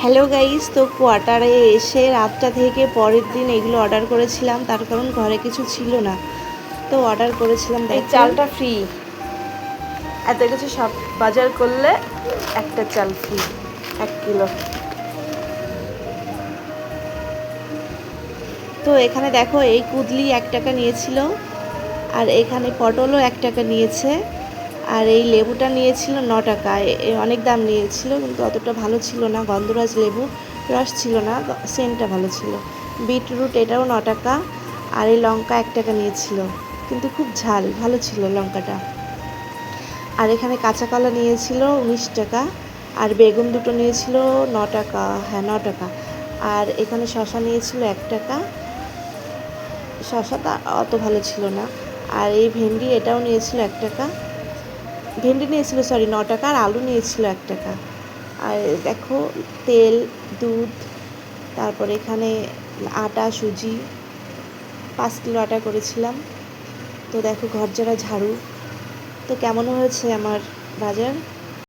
Hello guys তো কোয়ার্টারে এসে রাতটা থেকে পরের দিন এগুলো অর্ডার করেছিলাম তার কারণ ঘরে কিছু ছিল না। তো অর্ডার করেছিলাম এই চালটা ফ্রি এত কিছু সব বাজার করলে একটা চাল ফ্রি এক কিলো। তো এখানে দেখো এই কুদলি এক টাকা নিয়েছিল আর এখানে পটলও এক টাকা নিয়েছে। আর এই লেবুটা নিয়েছিল ন টাকা। অনেক দাম নিয়েছিল, কিন্তু অতটা ভালো ছিল না। গন্ধরাজ লেবু, রস ছিল না সেন্টটা ভালো ছিল। বিটরুট, এটাও ন টাকা, আর এই লঙ্কা এক টাকা নিয়েছিল। কিন্তু খুব ঝাল, ভালো ছিল লঙ্কাটা। আর এখানে কাঁচা কলা নিয়েছিল উনিশ টাকা, আর বেগুন দুটো নিয়েছিল ন টাকা হ্যাঁ ন টাকা। আর এখানে শশা নিয়েছিল এক টাকা। শশাটা অত ভালো ছিল না। আর এই ভেন্ডি এটাও নিয়েছিল এক টাকা। ভেন্ডি নিয়েছিল সরি ন টাকা আর আলু নিয়েছিল এক টাকা। আর দেখো, তেল, দুধ, তারপর এখানে আটা, সুজি, পাঁচ কিলো আটা করেছিলাম। তো দেখো, ঘর যারা ঝাড়ু। তো কেমন হয়েছে আমার বাজার?